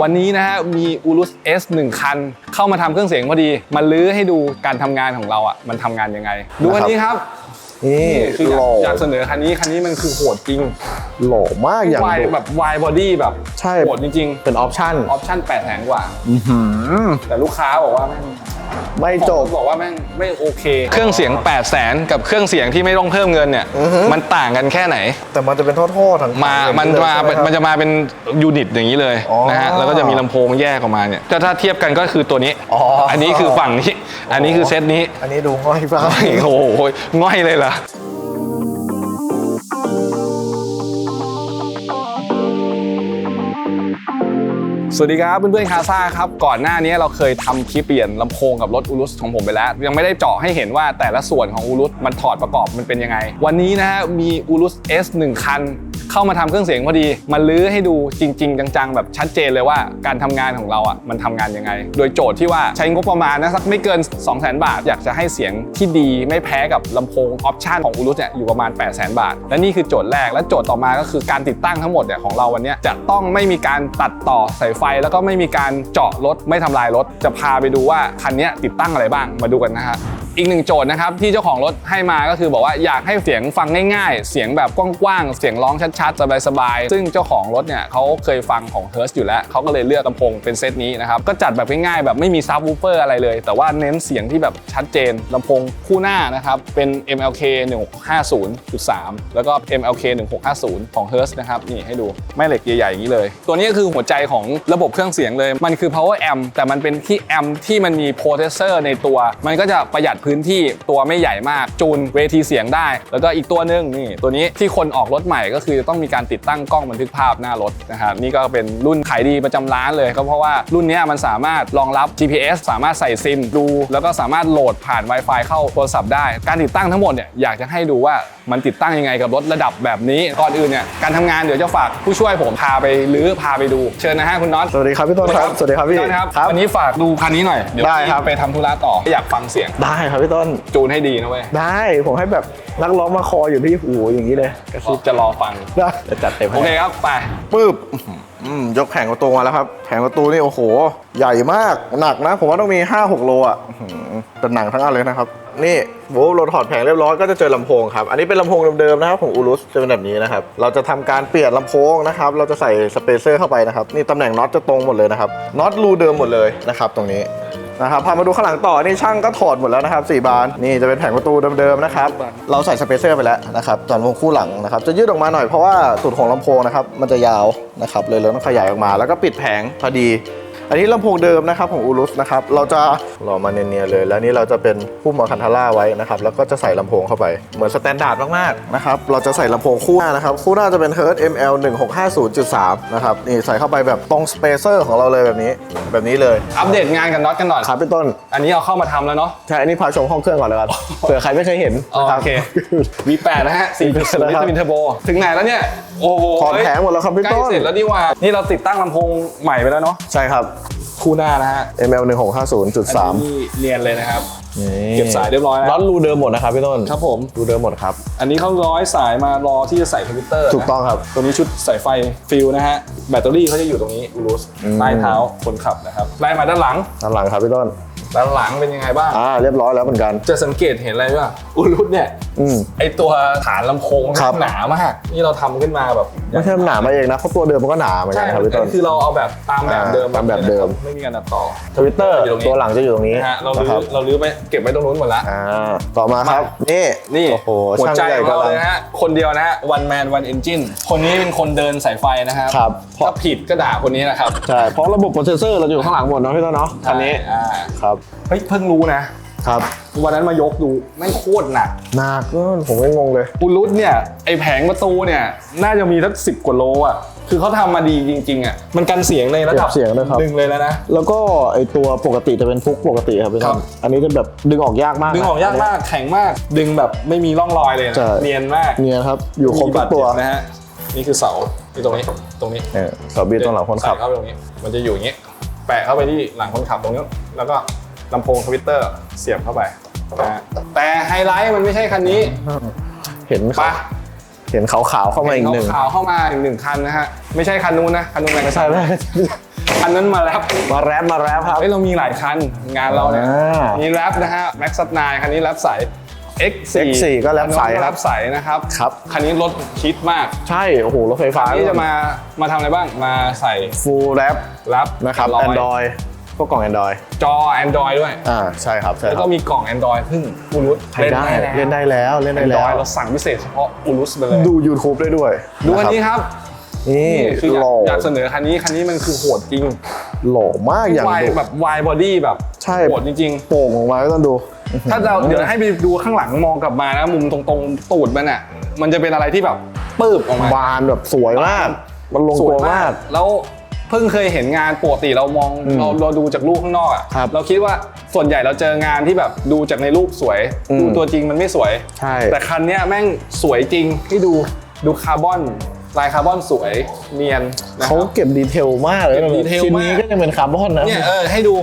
วันนี้นะฮะมี u l u s S 1 คัน เข้ามาทำเครื่องเสียงพอดี มาลื้อให้ดูการทำงานของเราอะมันทำงานยังไง ดูวันนี้ครับ นี่คืออยาหกล่ออยากเสนอคันนี้คันนี้มันคือโหดจริง หล่อมากอย่างวายดุแบบวายบอดี้แบบใช่โหดจริงเป็นออปชั่นๆออปชั่น8แสนกว่าแต่ลูกค้าบอกว่าแม่งไม่จบบอกว่าแม่งไม่โอเค เครื่องเสียง 8 0 0แสนกับเครื่องเสียงที่ไม่ต้องเพิ่มเงินเนี่ยอือฮึมันต่างกันแค่ไหน แต่มันจะเป็นท่อๆทั้งมาอย่างมันเลยมาใช่ไหครับมันจะมาเป็นยูนิตอย่างนี้เลยอ๋อนะฮะแล้วก็จะมีลำโพงแยกออกมาเนี่ยแต่ถ้าเทียบกันก็คือตัวนี้อ๋ออันนี้คือฝั่งนี้ อันนี้คือเซตนี้ อันนี้ดูง่อยฟ้าโอ้โหง่อยเลยล่ะสวัสดีครับเพื่อนๆคาซ่าครับ ก่อนหน้านี้เราเคยทำคลิปเปลี่ยนลำโพงกับรถอูรุสของผมไปแล้ว ยังไม่ได้เจาะให้เห็นว่าแต่ละส่วนของอูรุสมันถอดประกอบมันเป็นยังไง วันนี้นะฮะมีอูรุส S 1 คัน เข้ามาทำเครื่องเสียงพอดี มาลื้อให้ดูจริง ๆ จังๆ แบบชัดเจนเลยว่าการทำงานของเราอะมันทำงานยังไง โดยโจทย์ที่ว่าใช้งบประมาณนะสักไม่เกิน 2 0 0 0 0 0 บาท อยากจะให้เสียงที่ดีไม่แพ้กับลำโพงออปชันของอูรุสเนี่ยอยู่ประมาณ 8 0 0 0 0 0 บาท และนี่คือโจทย์แรกและโจทย์ต่อมาก็คือการติดตั้งทั้งหมดเนี่ยของเราวันนี้จะต้องไม่มีการตัดต่อสายไฟ แล้วก็ไม่มีการเจาะรถไม่ทำลายรถจะพาไปดูว่าคันนี้ติดตั้งอะไรบ้างมาดูกันนะฮะ อีกหนึ่งโจทย์นะครับที่เจ้าของรถให้มาก็คือบอกว่าอยากให้เสียงฟังง่ายๆ เสียงแบบกว้างๆ เสียงร้องชัดๆ สบายๆ ซึ่งเจ้าของรถเนี่ยเขาเคยฟังของ h u r s t อยู่แล้วเขาก็เลยเลือกลำโพงเป็นเซตนี้นะครับก็จัดแบบง่ายๆแบบไม่มีซับวูเฟอร์อะไรเลย แต่ว่าเน้นเสียงที่แบบชัดเจนลำโพงคู่หน้านะครับเป็น MLK 1650.3 แล้วก็ MLK 1650 ของ h u r s t นะครับนี่ให้ดูแม่เหล็กใหญ่ๆอย่างนี้เลย ตัวนี้ก็คือหัวใจของระบบเครื่องเสียงเลยมันคือ power amp แต่มันเป็นที่แอมที่มันมี processor ในตัว มันก็จะประหยัดพื้นที่ตัวไม่ใหญ่มาก จูนเวทีเสียงได้ แล้วก็อีกตัวหนึงนี่ตัวนี้ที่คนออกรถใหม่ก็คือจะต้องมีการติดตั้งกล้องบันทึกภาพหน้ารถนะครับนี่ก็เป็นรุ่นขายดีประจำร้านเลยก็เพราะว่ารุ่นเนี้ยมันสามารถรองรับ GPS สามารถใส่ซิมดู แล้วก็สามารถโหลดผ่าน Wi-Fi เข้าโทรศัพท์ได้ การติดตั้งทั้งหมดเนี่ยอยากจะให้ดูว่ามันติดตั้งยังไงกับรถระดับแบบนี้ก่อนอื่นเนี่ยการทำงานเดี๋ยวจะฝากผู้ช่วยผมพาไปหรือพาไปดูเชิญนะฮะคุณน็อตสวัสดีครับพี่ต้นครับสวัสดีครับพี่ต้นครับครับวันนี้ฝากดูคันนี้หน่อยเดี๋ยวได้ครับพี่ไปทำธุระต่ออยากฟังเสียงได้ครับพี่ต้น จูนให้ดีนะเว้ย ได้ผมให้แบบนักร้องมาคออยู่ที่หูอย่างนี้เลยกระซิบจะรอฟังได้จะจัดเต็มโอเคให้ครับไปปึ๊บอืมยกแผงประตูมาแล้วครับ แผงประตูนี่โอ้โห ใหญ่มากหนักนะ ผมว่าต้องมี 5-6 โลอะอื้อหือเป็นหนังทั้งอันเลยนะครับ นี่โว้เราถอดแผงเรียบร้อยก็จะเจอลำโพงครับ อันนี้เป็นลำโพงเดิมๆนะครับของอูรุสจะเป็นแบบนี้นะครับ เราจะทำการเปลี่ยนลำโพงนะครับ เราจะใส่สเปเซอร์เข้าไปนะครับ นี่ตำแหน่งน็อตจะตรงหมดเลยนะครับ น็อตรูเดิมหมดเลยนะครับตรงนี้ นะครับพามาดูข้างหลังต่อนี่ช่างก็ถอดหมดแล้วนะครับ4บานนี่จะเป็นแผงประตูเดิมๆนะครับเราใส่สเปเซอร์ไปแล้วนะครับตอนวงคู่หลังนะครับจะยืดออกมาหน่อยเพราะว่าสุดของลำโพงนะครับมันจะยาวนะครับเลยเราต้องขยายออกมา แล้วก็ปิดแผงพอดี อันนี้ลำโพงเดิมนะครับของอูรุสนะครับเราจะรอมาเนียนๆเลย แล้วนี่เราจะเป็นพุ่มมอคันทาร่าไว้นะครับแล้วก็จะใส่ลำโพงเข้าไปเหมือนสแตนดาร์ดมากๆนะครับเราจะใส่ลำโพงคู่หน้านะครับคู่หน้าจะเป็น Hertz ML 1650.3นะครับนี่ใส่เข้าไปแบบตรงสเปเซอร์ของเราเลยแบบนี้แบบนี้เลยอัปเดตงานกับน็อตกันหน่อยครับพี่ต้น อันนี้เอาเข้ามาทำแล้วเนาะ ใช่อันนี้พาชมห้องเครื่องก่อนเลยครับเผื่อใครไม่เคยเห็นอ๋อนะครับ โอเค V8 นะฮะ4.0ลิตรมินเทอร์โบ ถึงไหนแล้วเนี่ย โอ้โหถอดแผงหมดแล้วครับพี่ใกล้ต้นเสร็จแล้วนี่ว่านี่เราติดตั้งลำโพงใหม่ไปแล้วเนาะใช่ครับ คู่หน้านะฮะ ML อัน1650.3นี้เนียนเลยนะครับนี่เก็บสายเรียบร้อยแล้วน็อตรูเดิมหมดนะครับพี่ต้นครับผมรูเดิมหมดครับ อันนี้เขาร้อยสายมารอที่จะใส่ทวิตเตอร์ถูกต้องครับ ตัวนี้ชุดสายไฟฟิลนะฮะแบตเตอรี่เขาจะอยู่ตรงนี้อูรุสอืมใต้เท้าคนขับนะครับไล่มาด้านหลังด้านหลังครับพี่ต้น ด้านหลังเป็นยังไงบ้าง อ่าเรียบร้อยแล้วเหมือนกัน จะสังเกตเห็นอะไรป่ะอูรุสเนี่ยอืมไอตัวฐานลำโพงครับ หนามากนี่เราทำขึ้นมาแบบไม่ใช่หนามาเองนะเพราะตัวเดิมมันก็หนาเหมือนกัใช่นครับพี่ต้น คือเราเอาแบบตามแบบเดิมอ่าตามแบบเดิม ไม่มีการตัดต่อ ทวิตเตอร์อยู่ตรงนี้ ตัวหลังจะอยู่ตรงนี้นะฮะเรานะลื้คอรับเราลื้อไปเก็บไว้ตรงนู้นหมดละ อ่าต่อมาครับนี่นี่โอ้โหหัวช่างใจใหญ่ของกำเราลัง เลยนะฮะ คนเดียวนะฮะ one man one engine คนนี้เป็นคนเดินสายไฟนะฮะครับ ถ้าผิดก็ด่าคนนี้นะครับใช่เพราะระบบโปรเซสเซอร์เราจะอยู่ข้างหลังหมดเนาะพี่ต้นเนาะคันนี้อ่า ครับเฮ้ยเพิ่งรู้นะครับ วันนั้นมายกดูแม่งโคตรหนักหนักก็ผมก็งงเลย อุลุตเนี่ยไอแผงประตูเนี่ยน่าจะมีสักสิบกว่าโลอะคือเขาทำมาดีจริงๆอะมันกันเสียงในระดับเก็บเสียงด้วยครับ หนึ่งเลยแล้วนะ แล้วก็ไอตัวปกติจะเป็นฟุกปกติครับพี่ครัต้บนอันนี้จะแบบดึงออกยากมากนะ ดึงออกยากมากแข็งมาก ดึงแบบไม่มีร่องรอยเลยนะใช่ เนียนมากเนียนครับอยู่ครบทุกตัวมีาดเจ็บนะฮะนี่คือเสาที่ตรงนี้ตรงนี้เออเสาบีตรงหลังคนขับ ใส่เข้าไปตรงนี้ มันจะอยู่อย่างนี้ แปะเข้าไปที่หลังคนขับตรงนี้ แล้วก็ ลำโพงทวิตเตอร์เสียบเข้าไปนะฮะแต่ไฮไลท์มันไม่ใช่คันนี้เห็นปะเห็นขาวๆเข้ามาอีกหนึ่งขาวๆเข้ามาอีกหนึ่งคันนะฮะ ไม่ใช่คันนู้นนะ คันนู้นอะไรก็ใช่ใช่ไหมอันนั้นมาแล้ว มาแรปมาแรปครับ เฮ้ยเรามีหลายคันงานเราเนี่ยอ่ามีแรปนะฮะ Max 9คันนี้แรปใส X4 X4 ก็แรปใสอันนั้นครับแรปใสนะครับครับ คันนี้รถชิดมากใช่ โอ้โห รถไฟฟ้าอันนี้จะมามาทำอะไรบ้างมาใส่ฟูลแรปแรปนะครับอย Android พวกกล่อง Android จอ Android ด้วย อ่าใช่ครับใช่แล้วครัก็บมีกล่อง Android เพิ่งอูรุสใช้ได้เล่นได้แล้วเล่นได้แอนดแล้รวอยเราสั่งพิเศษเฉพาะอูรุสไปเลยดู YouTube ได้ด้วยดูอันนี้ะครับนี่นี่คืออยาหกล่ออยากเสนอคันนี้คันนี้มันคือโหดจริงหล่อมากอย่างวายดุ แบบวายบอดี้แบบใช่ โหดจริง โป่งออกมาก็ต้องดู ๆ ถ้าเราเดี๋ยวให้ไปดูข้างหลังมองกลับมานะมุมตรงๆตูดมันอะมันจะเป็นอะไรที่แบบปืบออกมา บานแบบสวยมาก มันลงสตัววยมาก แล้ว เพิ่งเคยเห็นงานปกติเรามองอืมเราเราดูจากรูปข้างนอกอะครับเราคิดว่าส่วนใหญ่เราเจองานที่แบบดูจากในรูปสวยอืม ดูตัวจริงมันไม่สวย ใช่ แต่คันเนี้ยแม่งสวยจริงให้ดูดูคาร์บอนลายคาร์บอนสวยเนียนนะคเขารับ เก็บดีเทลมากเลยเก็บดีเทลชิ้นมากนี้ก็ยังเป็นคาร์บอนนะ เนี่ยเออให้ดู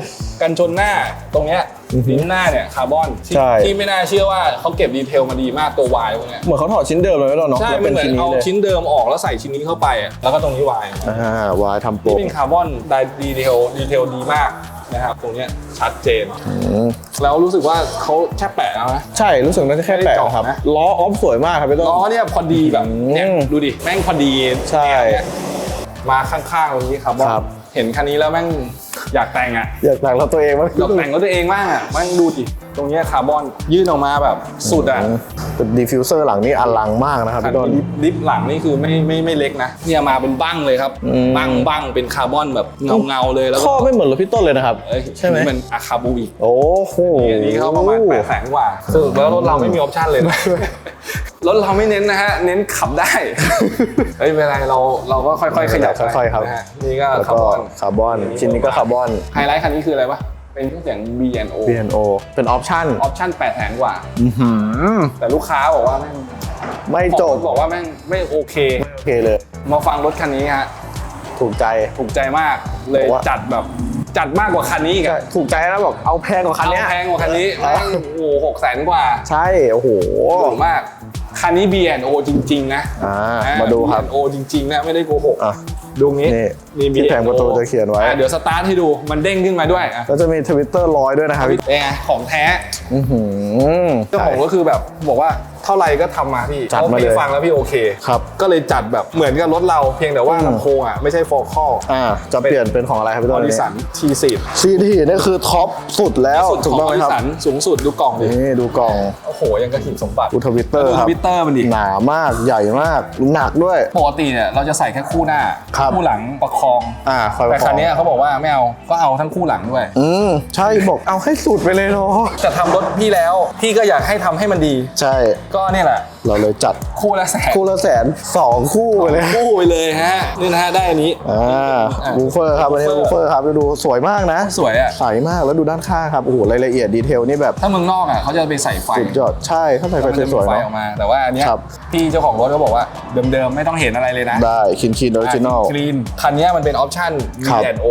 กันชนหน้าตรงเนี้ย ลิ้นหน้าเนี่ยคาร์บอนที่ใช่ ที่ไม่น่าเชื่อว่าเขาเก็บดีเทลมาดีมากตัววายพวกเนี้ยเหมือนเขาถอดชิ้นเดิมเลยไม่หรอเนาะใช่แล้วมัเป็นนเหมือชิ้นนนี้เอาเลยชิ้นเดิมออกแล้วใส่ชิ้นนี้เข้าไปอะแล้วก็ตรงนี้วายอ่าวายทำโปรที่เป็นคาร์บอนได้ดีเทลดีเทลดีมากนะครับตรงเนี้ยชัดเจน อืมแล้วรู้สึกว่าเขาแค่แปะแล้วนะ ใช่รู้สึกน่าจะแค่ไม่แปะได้เจาะครับนะ ล้อออฟสวยมากครับพี่ต้น ล้อเนี่ยพอดีแบบเนี่ยอืมดูดิแม่งพอดีใช่เนี่ยมาข้างๆตรงนี้คาร์บอนครับ เห็นคันนี้แล้วแม่ง อยากแต่งอะอยากแต่งเราตัวเองมั้ยอยากแต่งรถตัวเองบ้างอะแม่งดูดิ ตรงเนี้ยคาร์บอนยื่นออกมาแบบสุดอะเป็นดีฟิวเซอร์หลังนี่อลังมากนะครับคันพี่ต้นนี้ดิฟหลังนี่คือไม่ไม่ไม่เล็กนะเนี่ยมาเป็นบั้งเลยครับอืม บั้งบั้งเป็นคาร์บอนแบบเงาเงาๆเลยแล้วข้ก็อไม่เหมือนรถพี่ต้นเลยนะครับ เอ้ยใช่ไหม นี่มันอาคาบูอีก โอ้โหอันนี้เขาประมาณแปดแสนกว่าสรุปแล้วรถเราไม่มีออปชั่นเลยนะ รถเราไม่เน้นนะฮะ เน้นขับได้ เฮ้ยไม่เป็นไรเราเราก็ค่อยๆ ขยับค่อยๆครับ นะฮะนี่ก็แล้วคาก็ร์บอนคาร์บอนชิ้นนี้ก็คาร์บอนไฮไลท์คันนี้คืออะไรวะ เป็นเครื่องเสียง B&O B&O เป็นออปชั่นออปชั่น8แสนกว่าอื้อหือแต่ลูกค้าบอกว่าแม่งไม่จบบอกว่าแม่งไม่โอเคโอเคเลย มาฟังรถคันนี้ฮะ ถูกใจ ถูกใจมาก เลยบอกว่าจัดแบบจัดมากกว่าคันนี้อีกอะถูกใจแล้วบอกเอาแพงกว่าคันเนี้ยเอาแพงกว่าคันนี้แม่งโอ้โหหกแสนกว่า ใช่ โอ้โหถูกมากคันนี้ B&O จริง ๆ นะอ่าอ่มาดูครับ B&O จริง ๆ นะ ไม่ได้โกหกอะ ดูงี้นี่มีที่แผง B&O ประตูจะเขียนไว้ อะเดี๋ยวสตาร์ทให้ดูมันเด้งขึ้นมาด้วยอะแล้วจะมีทวิตเตอร์ร้อยด้วยนะครับเป็นไงของแท้ อื้อหือเจ้าของก็คือแบบบอกว่า เท่าไหร่ก็ทำมาพี่จัดพระมาเลยพี่ฟังแล้วพี่โอเค ครับ ก็เลยจัดแบบเหมือนกับรถเราเพียงแต่ว่าอืม ลำโพงอะไม่ใช่ฟอร์คอลอ่า จะเปลี่ยนเป็นของอะไรครับพี่บต้นริสันทีสิบซีดีนี่คือท็อปสุดแล้วสุดถูขกองต้องบไหมริครับสันสูงสุดดูกล่องดินี่ดูกล่องโอ้โหยังกระหินสมบัติดูทวิตเตอร์ดูครับทวิตเตอร์มันดิหนามากใหญ่มากหนักด้วย ปกติเนี่ยเราจะใส่แค่คู่หน้าครับคู่หลังประคอง อ่าคอยแต่ประคคัอนงเนี้ยเขาบอกว่าไม่เอาก็เอาทั้งคู่หลังด้วย อืมใช่บอกเอาให้สุดไปเลยเนาะจะทำรถพี่แล้ว พี่ก็อยากให้ทำให้มันดี ใช่ ก็เนี่ยแหละ เราเลยจัดคู่ละแสนคู่ละแสนสองคู่ไปเลยคู่ไปเลยฮะนี่นะฮะได้อันนี้อ่าอะบูเฟอร์ครับอันนี้บูบูเฟเฟออร์ร์ครับดูสวยมากนะสวยอะใสมากแล้วดูด้านข้างครับโอ้โหรายละเอียดดีเทลนี่แบบถ้าเมืองนอกอะเขาจะไปใส่ไฟสุดยอดใช่ถ้าใส่ไฟมันจะสมีวยๆไฟเนาะออกมา แต่ว่าอันเนี้ยครับพี่เจ้าของรถก็บอกว่าเดิมๆไม่ต้องเห็นอะไรเลยนะได้คินคินออริจินอลกรีนคันเนี้ยมันเป็นออปชั่นครับ B&O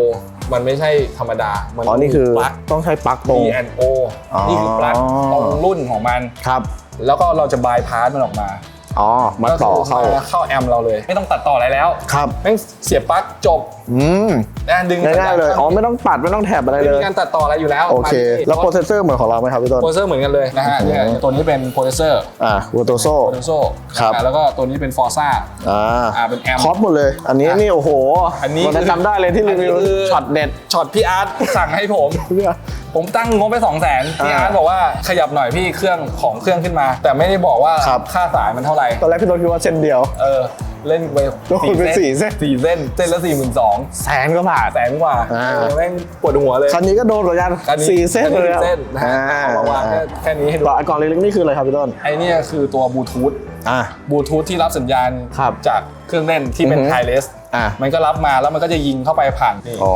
มันไม่ใช่ธรรมดา มัอ๋อนี่คือปลั๊กต้องใช้ปลั๊กตรง B&O อ๋อนี่คือปลั๊กตรงรุ่นของมันครับ แล้วก็เราจะบายพาสมันออกมา อ๋อ มาต่อเข้า ก็คือเข้าแอมเราเลย ไม่ต้องตัดต่ออะไรแล้วครับ แม่งเสียบปลั๊กจบอืมนะดึงง่ายๆเลย อ๋อ ไม่ต้องปัด ไม่ต้องแถบอะไรไม่เลมีย การตัดต่ออะไรอยู่แล้วโอเคมันแล้วโปรเซสเซอร์เหมือนของเราไหมครับพี่ต้น โปรเซสเซอร์เหมือนกันเลยนะฮะเนี่ยตัวนี้เป็นโปรเซสเซอร์อ่าวูโตโซ โปรเซสโซครับ แล้วก็ตัวนี้เป็นฟอร์ซ่า อ่าอ่าเป็นแอม ครอปหมดเลย อันนี้อะนี่โอ้โหอันนี้วันนั้นจำได้เลยที่รีวิวอันนี้คือช็อตเด็ด ช็อตพี่อาร์ตสั่งให้ผมเนี่ยผมตั้งงบไป2 0 0 0 0นพี่อ่าอาร์ตบอกว่าขยับหน่อยพี่เครื่องของเครื่องขึ้นมา แต่ไม่ได้บอกว่าครับค่าสายมันเท่าไหร่ตอนแรกพี่ต้นคิดว่าเส้นเดียว เออ เล่นไปโอ้โหเป็นสี่เส้น สี่เส้น เส้นละสี่หมื่นสองแสนกว่าบาทแสนกว่าอ่าเออแม่งปวดหัวเลยคันนี้ก็โดนเหมือนกันอันนี้สี่เส้นอัเลยสี่อะเส้นนะฮะอ่าเอามาวางแค่แค่นี้ให้ดูก่อนก่อนเล็กๆนี่คืออะไรครับพี่ต้นไอเนี่ยคือตัวบลูทูธ อ่าบลูทูธที่รับสัญญาณครับจากเครื่องเล่นที่เป็นอือฮึ ไฮเลสอ่ามันก็รับมาแล้วมันก็จะยิงเข้าไปผ่านนี่อ๋อ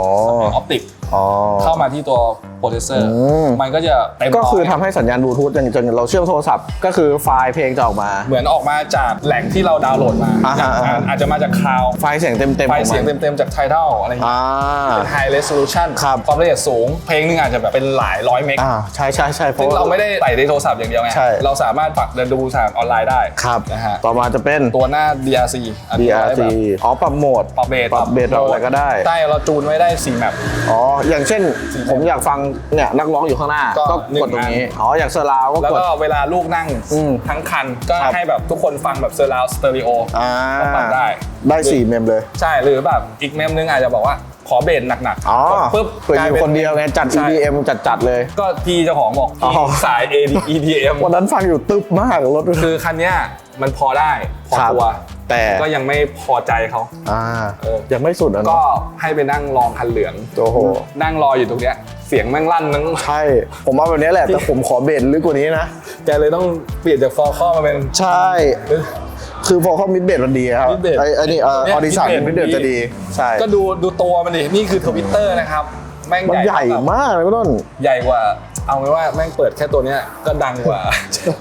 ออปติกอ๋อ เข้ามาที่ตัวโปรเซสเซอร์อืม มันก็จะเต็มก็คือร้ยทำให้สัญญาณบลูทูธอย่างจนเราเชื่อมโทรศัพท์ ก็คือไฟล์เพลงจะออกมา เหมือนออกมาจากแหล่งที่เราดาวน์โหลดมาอ่าฮะ อ่าฮะอาจจะมาจากคลาวไฟล์เสียงเต็มๆไฟของเสียงมันเต็มๆจากไททัลอะไรอย่างเงี้อ่ายเป็น High Resolution ครับ ความละเอียดสูง เพลงหนึงอาจจะแบบเป็นหลายร้อยเมก อ่าใช่ใช่ใช่เพซึ่ราะ งเราไม่ได้ใส่ในโทรศัพท์อย่างเดียวไง ใช่เราสามารถปักเดินดูทางออนไลน์ได้ ครับนะฮะต่อมาจะเป็นตัวหน้า DRC อันนี้ไว้ DRC แบบอ๋อปรับโหมดปรับเบสปรับเบสปรับอะไรก็ได้ ใช่เราจูนไว้ได้4แมป อ๋อ อย่างเช่น ผมอยากฟังเนี่ยนักร้องอยู่ข้างหน้า ก็ก็หนึ่งกดตรงนี้ อัน อ๋อ อยากเซอร์ราวก็แล้วกด ก็เวลาลูกนั่งอืมทั้งคัน ก็ครับ ให้แบบทุกคนฟังแบบเซอร์ราวสเตอริโออ่าก็ปรับได้ ได้สี่เมมเลย ใช่หรือแบบอีกเมมนึงอาจจะบอกว่าขอเบสหนักอ๋อกดปุ๊บเผื่ออยู่คนเดียวไงจัด ใช่ EDM จัดๆเลย ก็พี่เจ้าของบอกอ๋อ สาย AD EDM วันนั้นฟังอยู่ตึ๊บมากรถ คือคันเนี้ย มันพอได้พอครับตัวแต่ ก็ยังไม่พอใจเขา อ่าเออ ยังไม่สุดอะก็เนาะให้ไปนั่งรองคันเหลือง โอ้โหนั่งรออยู่ตรงเนี้ยเสียงแม่งลั่นทั้ง ใช่ผมว่าแบบนี้แหละ แต่ผมขอเบสลึกกว่านี้นะ แกเลยต้องเปลี่ยนจากฟอร์คอมาเป็น ใช่ คือพอเขามิดเบสมันดีครับ Mid-bass ไอ้ไอ้นี่เออเนี่ยอดิสัน Mid-bass มิดเบสมันดี จะดี ใช่ ก็ดูดูตัวมันดิ นี่คือทวิตเตอร์นะครับ แม่งมันใหญ่เท่กับมากเลยพี่ต้น ใหญ่กว่า เอาไว้ว่าแม่งเปิดแค่ตัวเนี้ยก็ดังกว่า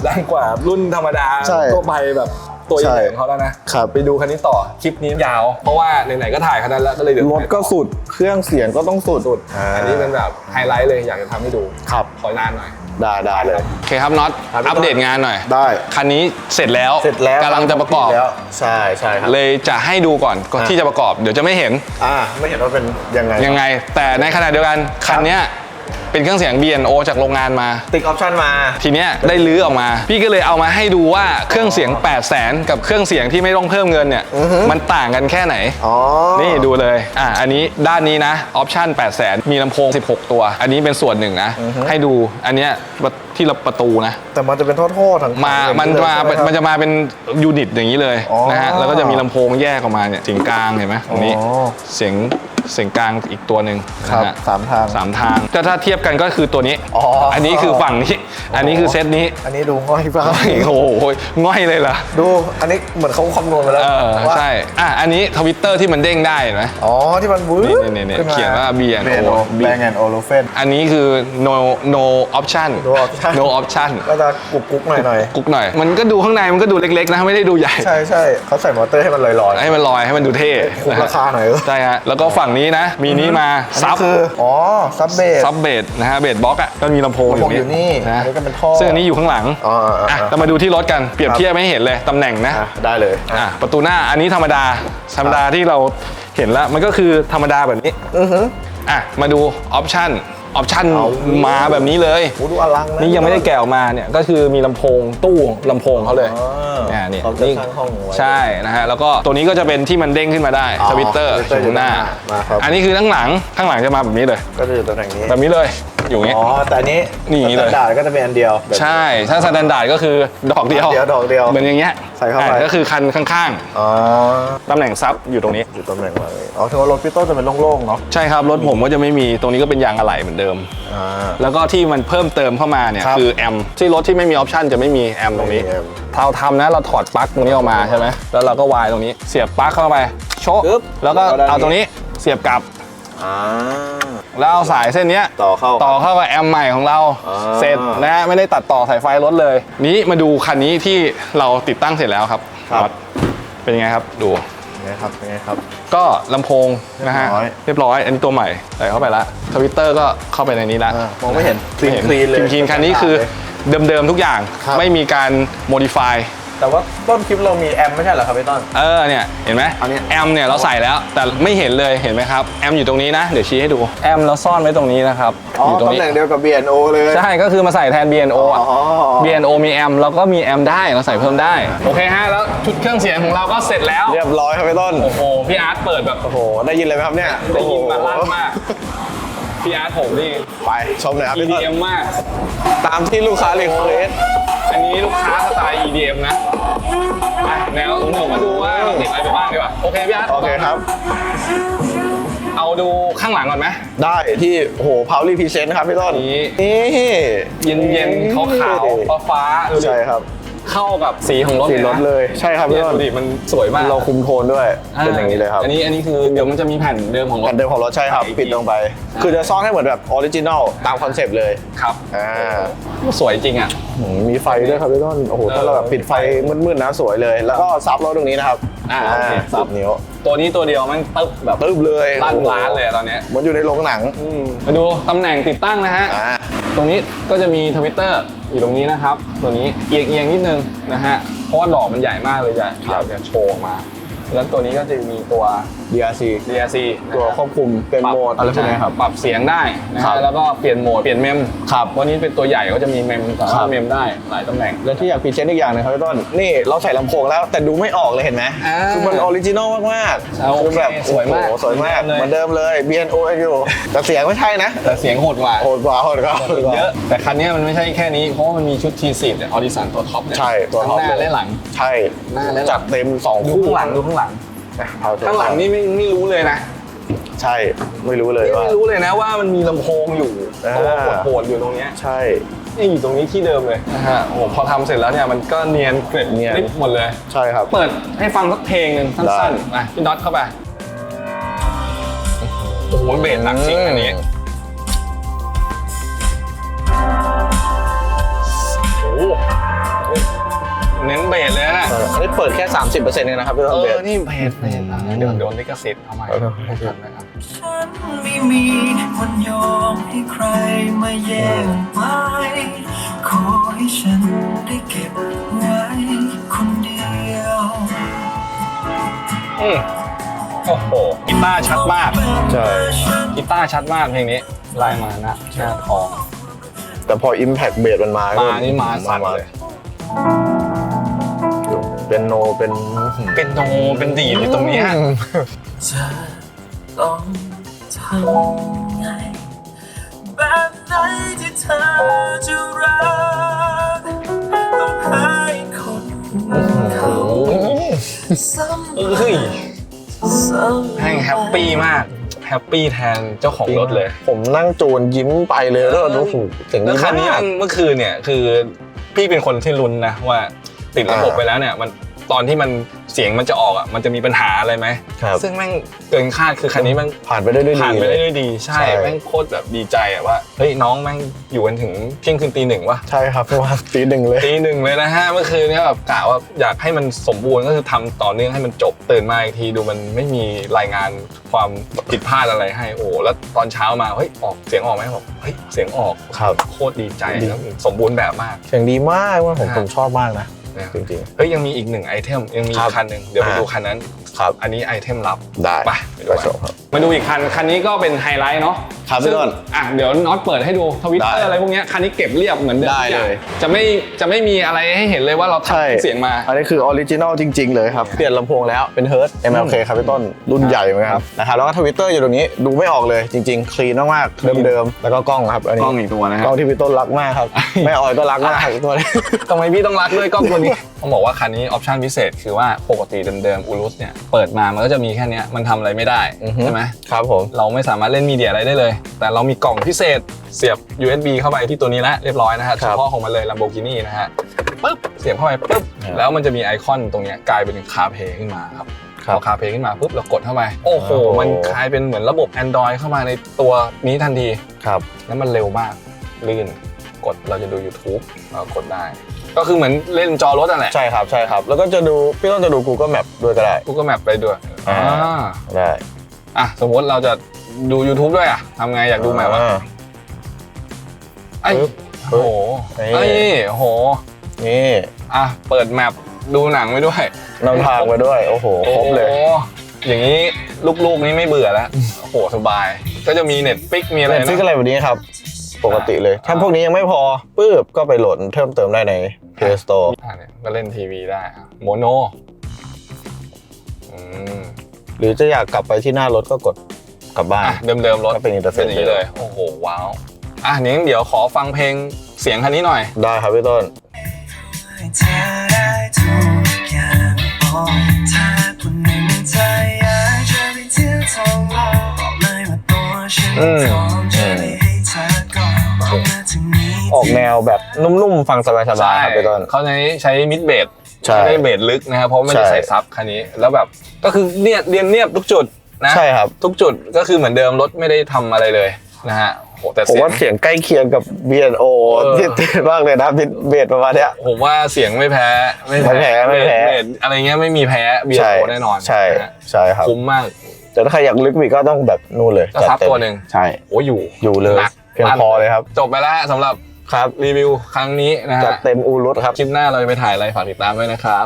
ดังกว่ารุ่นธรรมดาใช่ทั่วไปแบบตัวใหใช่ญ่ของเขาแล้วนะครับ ไปดูคันนี้ต่อคลิปนี้ยาว เพราะว่าไหนๆก็ถ่ายคันนั้นแล้วก็เลยเดี๋ยวรถก็สุดเครื่องเสียงก็ต้องสุดสุดาอันนี้เป็นแบบไฮไลท์เลยอยากจะทำให้ดูครับขอนานหน่อย ได้ได้เลย โอเคครับน็อตครับอัปเดตงานหน่อยได้ คันนี้เสร็จแล้วเสร็จแล้วกำลังจะประกอบ แล้วใช่ใช่ครับเลยจะให้ดูก่อนก่อนอะที่จะประกอบ เดี๋ยวจะไม่เห็นอ่าไม่เห็นว่าเป็นยังไง ยังไง แต่ในขณะเดียวกันคันเนี้ย เป็นเครื่องเสียง B&O จากโรงงานมา ติ๊กออปชั่นมา ทีเนี้ยได้ลื้อออกมา พี่ก็เลยเอามาให้ดูว่าเครื่องเสียง 8 0 0แสนกับเครื่องเสียงที่ไม่ต้องเพิ่มเงินเนี่ยอือฮึมันต่างกันแค่ไหน อ๋อ นี่ดูเลย อะ อันนี้ด้านนี้นะ ออปชั่น 8 0 0แสนมีลำโพง 16 ตัว อันนี้เป็นส่วนหนึ่งนะ ให้ดู อันเนี้ยที่เราประตูนะ แต่มันจะเป็นท่อๆทั้งมาทั้งมันเลยมาใช่ไหครับมันจะมาเป็นยูนิตอย่างนี้เลยอ๋อนะฮะ แล้วก็จะมีลำโพงแยกออกมาเนี่ย เสียงกลางเห็นไหมตรงนี้อ๋อเสียง เสียงกลางอีกตัวหนึ่งครันะบฮะสามทาง สามทางก็ถ้าเทียบกันก็คือตัวนี้อ๋ออั นนี้คือฝั่งนี้ อันนี้คือเซตนี้ อันนี้ดูง่อยฟ้าโอ้โหง่อยเลยเหรอ ดูอันนี้เหมือนเขาคำนวณมาแล้วเออ ว่าใช่ อะ อันนี้ทวิตเตอร์ที่มันเด้งได้เห็นไหมอ๋อที่มันวื้นี่นี่นี่ขึ้มเขียนว่า B&O B&O Bang and Olufsen อันนี้คือ no no option No option no option ก็จะกุกกุ๊กหน่อยหน่อยกุ๊กหน่อย มันก็ดูข้างในมันก็ดูเล็กๆนะไม่ได้ดูใหญ่ ๆใช่ใช่เขาใส่มอเตอร์ให้มันลอยๆให้มันลอยให้มันดูเท่คุ้มนะฮะราคาหน่อยเออ ใช่ฮะ แล้วก็ฝั่งนี้นะ มีนี้มาอันซันี้บคืออ๋อซับเบสซับเบสนะฮะเบสบ็อกอะก็มีลำโพงลำโพงอยู่นี่นะอันนี้ก็เป็นท่อซึ่งอันนี้อยู่ข้างหลังอ๋ออ่าอ่าอะอ่าเรามาดูที่รถกันเปรียบครับเทียบให้เห็นเลยตำแหน่งนะอะได้เลยอะประตูหน้าอันนี้ธรรมดาธรรมดาที่เราเห็นแล้วมันก็คือธรรมดาแบบนี้อือฮึอะมาดูออปชั่น ออปชั่นเอามาแบบนี้เลย โอ้ดูอลังนะนี่ยังไม่ได้แกะออกมาเนี่ยก็คือมีลำโพงตู้ลำโพงเขาเลยอ๋อเนี่ยนี่เขาจะนี่สร้างห้องไว้ ใช่นะฮะแล้วก็ตัวนี้ก็จะเป็นที่มันเด้งขึ้นมาได้อ๋อสวิตเตอร์สวิตเตอร์ข้างหน้าอยู่ข้างหน้า มาครับ อันนี้คือข้างหลังข้างหลังจะมาแบบนี้เลย ก็จะอยู่ตำแหน่งนี้ แบบนี้เลย อยู่อย่างงี้อ๋อ แต่อันนี้นี่เลย สแตนดาร์ดก็จะเป็นอันเดียวแบบนี้ใช่ ถ้าสแตนดาร์ดก็คือดอกเดียวดอกเดียวดอกเดียวเหมือนอย่างเงี้ยใส่เข้าไป อะก็คือคันข้างอ๋อ ๆตำแหน่งซับอยู่ตรงนี้ อยู่ตำแหน่งอะไรอ๋อถือว่ารถพี่โต้จะเป็นโล่งๆเนาะ ใช่ครับ รถผมก็จะไม่มีตรงนี้ก็เป็นยางอะไหล่เหมือนเดิม อ่า แล้วก็ที่มันเพิ่มเติมเข้ามาเนี่ยครับคือแอมป์ที่รถที่ไม่มีออปชันจะไม่มีแอมป์ตรงนี้ไม่มีแอมป์ เราทำนะเราถอดปลั๊กตรงนี้ออกมาใช่ไหมแล้วเราก็วายตรงนี้เสียบปลั๊กเข้าไปโชกปึ๊บแล้วก็แล้วก็ด้านนี้ เอาตรงนี้เสียบกลับ อ่า แล้วเอาสายเส้นเนี้ยต่อเข้าต่อเข้ากับแอมป์ใหม่ของเรา อ่า เสร็จนะฮะไม่ได้ตัดต่อสายไฟรถเลย นี้มาดูคันนี้ที่เราติดตั้งเสร็จแล้วครับครับน็อตเป็นยังไงครับดูไงครับไงครับ ก็ลำโพงนะฮะเรียบร้อย เรียบร้อย อันนี้ตัวใหม่ใส่เข้าไปละทวิตเตอร์ก็เข้าไปในนี้ละอ่ามองไม่เห็นไม่เห็นคลีนๆเลยคลีนๆคันนี้คือเดิมๆทุกอย่างครับ ไม่มีการโมดิฟาย แต่ว่าต้นคลิปเรามีแอมไม่ใช่เหรอครับพี่ต้น เออเนี่ยเห็นไหมอันนี้แอมเนี่ยเราใส่แล้วแต่ไม่เห็นเลยเห็นไหมครับแอมอยู่ตรงนี้นะ เดี๋ยวชี้ให้ดูแอมเราซ่อนไว้ตรงนี้นะครับอ๋ออยู่ตรงตำนี้แหน่งเดียวกับ B&O เลย ใช่ก็คือมาใส่แทน B&O อ๋อะอ B&O มีแอมแล้วก็มีแอมได้เราใส่เพิ่มได้โอเคฮะแล้วชุดเครื่องเสียงของเราก็เสร็จแล้วเรียบร้อยครับพี่ต้น โอ้โหพี่อาร์ตเปิดแบบโอ้โห ได้ยินเลยไหมครับเนี่ยได้ยินมาลั่นโอ้โหมากพี่อาร์ตผมนี่ ไปชมหน่อยครับพี่ต้น EDM มาก ตามที่ลูกค้ารีเควส อันนี้ลูกค้าสไตล์ EDM นะไปแล้วผมมาดูว่าเราติดอะไรไปบ้างดีกว่า โอเคพี่อาร์ตโอเคครับ เอาดูข้างหลังก่อนไหม ได้ที่โอ้โหพาวลี่พรีเซนต์ครับพี่ต้นนี่ นี่ เย็นเย็นๆขาวขาวฟ้าฟ้าๆดูดิ ใช่ครับ เข้ากับสีของรถสีรถเลย ใช่ครับเนี่พี่ยต้นดูดิมันสวยมากเราคุมโทนด้วย เป็นอย่างนี้เลยครับอันนี้อันนี้คือเดี๋ยวมันจะมีแผ่นเดิมของรแผ่ถนเดิมของรถใช่ครับ อีกที ปิดลงไป คือจะซ่อนให้เหมือนแบบออริจินอลตามคอนเซปต์เลย ครับอ่าสวยจริงอะอืมมีไฟด้วยครับพี่ต้น โอ้โหถ้าเราแบบปิดไฟมืดๆนะสวยเลย แล้วก็ซับรถตรงนี้นะครับอ่าโอเคซัซับบนิ้วตัวนี้ตัวเดียวมันตึ๊บแบบตึ๊บเลยลั่นร้านเลยตอนเนี้ยเหมันอยู่ในโรงหนัง อืมมาดูตำแหน่งติดตั้งนะฮะ อ่า ตรงนี้ก็จะมีทวิตเตอร์อยู่ตรงนี้นะครับ ตัวนี้เอียงเอียงนิดนึงนะฮะเพราะว่าดอกมันใหญ่มากเลยจะอยากจะโชว์ออกมา แล้วตัวนี้ก็จะมีตัว DRC DRC ตัวควบคุมเป็นโหมดอะไรพวกนี้ครับ ปรับเสียงได้นะครัฮะบแล้วก็เปลี่ยนโหมด เปลี่ยนเมมครับวันนี้เป็นตัวใหญ่ก็จะมีเมมสามารครัถบ เมมได้หลายตำแหน่ง และที่อยากพรีเซนต์อีกอย่างหนึงครับพี่ต้น นี่เราใส่ลำโพงแล้วแต่ดูไม่ออกเลยเห็นไหมอ่าคือมันออริจินอลมากอ่าๆคือแบบโอเคสวยมากโอ้โหสวยมากเหมือนเดิมเลยเหมือนเดิมเลย BNO อยู่แต่เสียงไม่ใช่นะแต่เสียงโหดกว่าโหดกว่าโหดกว่าโหดกว่า เยอะ แต่คันนี้มันไม่ใช่แค่นี้ เพราะว่ามันมีชุด T10 เนี่ยออดิสันตัวท็อปเนี่ยใช่ตัวท็อปทั้งหน้าเลย และหลัง ใช่ หน้าและหลัง จัดเต็มสองดูคู่ข้างหลังดูข้างหลัง เอาข้างหลังนี่ไม่ไม่รู้เลยนะใช่ไม่รู้เลยว่า ไม่รู้เลยนะว่ามันมีลำโพงอยู่อ่าตัวโหดๆอยู่ตรงเนี้ยใช่ นี่อยู่ตรงนี้ที่เดิมเลยนะฮะโอ้โหพอทำเสร็จแล้วเนี่ยมันก็เนียนเกร็ดเนียนริบหมดเลย ใช่ครับ เปิดให้ฟังสักเพลงหนึ่งสั้นได้ ๆมาพี่น็อตเข้าไป โอ้โหเบสหนักจริงอันนี้โเน้นเบสเลยนะเอออันนี้เปิดแค่ 30%เองนะครับพี่ต้เอนเบอสนี่เบสเบสนะเดี๋ยวโดนลิขสิทธิ์เอาใหม่เออ ไม่ทันนะครับฉันไม่มีวันยอมให้ใครมาแย่งไป ขอให้ฉันได้เก็บไว้คนเดียวอืมโอ้โหกีตาร์ชัดมากใช่ กีตาร์ชัดมากเพลงนี้ไล่มานะหน้าทองแต่พอ Impact เบสมันมามานี่มาสั่นเลย เป็นโนเป็นเป็นโนเป็นดีดอยู่ตรงเนี้ยจะต้องทำไงแบบไหนที่เธอจะรักต้องให้คนเขาซ้ำเฮ้ยซ้ำแม่งแฮปปี้มากแฮปปี้แทนเจ้าของรถเลย ผมนั่งจูนยิ้มไปเลยแล้วโอ้โหเสียงแล้ดีวคันนี้มากเมื่อคืนเนี่ยคือพี่เป็นคนที่ลุ้นนะว่า ติดระบบอ่าไปแล้วเนี่ยมันตอนที่มันเสียงมันจะออกอะมันจะมีปัญหาอะไรไหมครับซึ่งแม่งเกินคาดคือคันนี้แม่งผ่านไปได้ด้วยดีผ่านไปเลได้ยด้วยดีใช่ใช่แม่งโคตรแบบดีใจอะว่าเฮ้ยน้องแม่งอยู่กันถึงเที่ยงคืนตีหนึ่งวะใช่ครับเพราะว่าตีหนึ่งเลยตีหนึ่งเลยนะฮะเมื่อคืนเนี้แบบกะว่าอยากให้มันสมบูรณ์ก็คือทำต่อเนื่องให้มันจบตื่นมาอีกทีดูมันไม่มีรายงานความผิดพลาดอะไรให้โอ้โหแล้วตอนเช้ามาเฮ้ยออกเสียงออกไหมบอกเฮ้ยเสียงออกครับโคตรดีใจแล้วสมบูรณ์แบบมากเสียงดีมากว่าผมอ่าผมชอบมากนะนะ จริงเฮ้ยยังมีอีกหนึ่งไอเทมยังมีครัอีบกคันหนึ่งเดี๋ยวไปอ่าดูคันนั้นๆครับอันนี้ไอเทมลับได้ไปไปชมครับมาดูอีกคันคันนี้ก็เป็นไฮไลท์เนาะครับพี่ต้นซึ่งอะเดี๋ยวน็อตเปิดให้ดูทวิตเตอได้ร์อะไรพวกเนี้ยคันนี้เก็บเรียบเหมือนเดิมได้ทุกอางเลยจะไม่จะไม่มีอะไรให้เห็นเลยว่าเราใช่ทำเสียงมาอันนี้คือออริจินอลจริง ๆ เลยครับ เปลี่ยนลำโพงแล้วเป็นเฮิร์ต MLK ครับพี่ต้นรุ่นใหญ่เหมือนกันนะครับแล้วก็ทวิตเตอร์อยู่ตรงนี้ดูไม่ออกเลยจริงๆคลีนมากๆเดิมๆแล้วก็กล้องครับอันนี้กล้องอีกตัวนะฮะกล้องที่พี่ต้นรักมากครับแม่ออยก็รักมากตัวนี้ทำไมพี่ต้องรักด้วยกล้องตัวนี้ต้องบอกว่าคันนี้ออปชันพิเศษคือว่าปกติเดิมๆอูรุสเนี่ยเปิดมามันก็จะมีแค่เนี้ยมันทำอะไรไม่ได้อือฮึใช่ไหมครับผมเราไม่สามารถเล่นมีเดียอะไรได้เลย แต่เรามีกล่องพิเศษเสียบ USB เข้าไปที่ตัวนี้แล้วเรียบร้อยนะฮะคเฉรับพาะของมันเลย Lamborghini นะฮะปึ๊บเสียบเข้าไปปึ๊บครับแล้วมันจะมีไอคอนตรงเนี้ยกลายเป็นคาเพย์ขึ้นมาครับครับพอคาเพย์ขึ้นมาปุ๊บเรากดเข้าไปโอ้โหโอ้โหมันกลายเป็นเหมือนระบบ Android เข้ามาในตัวนี้ทันทีครับแล้วมันเร็วมากลื่นกดเราจะดู YouTube เรากดได้ ก็คือเหมือนเล่นจอรถนั่นแหละใช่ครับใช่ครับ แล้วก็จะดูพี่ต้นจะดู Google Map ด้วยก็ได้ Google Map ไปด้วยอ่าอ่า ได้อะสมมติเราจะดู YouTube ด้วยอะทำไงอยากดูไหมวะอ่า ไอ้ปึ๊บโอ้โหนี่ไอ้โอ้โหนี่อะเปิดแมปดูหนังไปด้วยนำทางไปด้วย โอ้โหครบเลย โอ้โหอย่างนี้ลูกๆนี่ไม่เบื่อแล้วโอ้โหสบาย ก็จะมีเน็ตฟิกมีอะไรเน็ตฟิกนะอะไรแบบนี้ครับ ปกติเลย ถ้าพวกนี้ยังไม่พอปุ๊บก็ไปโหลดเพิ่มเติมได้ใน Play Store อะเนี่ยก็เล่นทีวีได้โมโนอืมหรือจะอยากกลับไปที่หน้ารถก็กดกลับบ้านอะเดิมๆรถก็เป็นอินเทอร์เฟซย่างนี้เลย โอ้โห ว้าว อะนี้เดี๋ยวขอฟังเพลงเสียงคันนี้หน่อย ได้ครับพี่ต้นให้เธอได้ทุกอย่างบอกถ้าคนหนึ่งเธออยากจะไปเที่ยวท่องโลกบอกเลยว่าตัวฉันอืม ออกแนวแบบนุ่มๆ ฟังสบายๆครับพี่ต้น เขาใช้ใช้มิดเบสใช่ ไม่ได้เบสลึกนะครับเพราะไม่ได้ใช่ใส่ซับคันนี้ แล้วแบบก็คือเนียบเรียนเนียบทุกจุดนะใช่ครับ ทุกจุดก็คือเหมือนเดิมรถไม่ได้ทำอะไรเลยนะฮะโหแต่ผมเสียง ว่าเสียงใกล้เคียงกับ B&O เออ ที่ติดมากเลยนะเบสประมาณเนี้ย ผมว่าเสียงไม่แพ้ไม่แพ้ไม่แพ้ เบสอะไรเงี้ยไม่มีแพ้เบียใช่โแน่นอนใช่นะฮะใช่ครับ คุ้มมากแต่ถ้าใครอยากลึกอีกก็ต้องแบบนู่นเลยกระซับจัดเต็มตัวหนึ่งใช่ โอ้อยู่อยู่เลยหนักเพียงพอเลยครับ จบไปแล้วฮะสำหรับ ครับรีวิวครั้งนี้นะจัฮะดเต็มอูรุตครับ คลิปหน้าเราจะไปถ่ายอะไรฝากติดตามด้วยนะครับ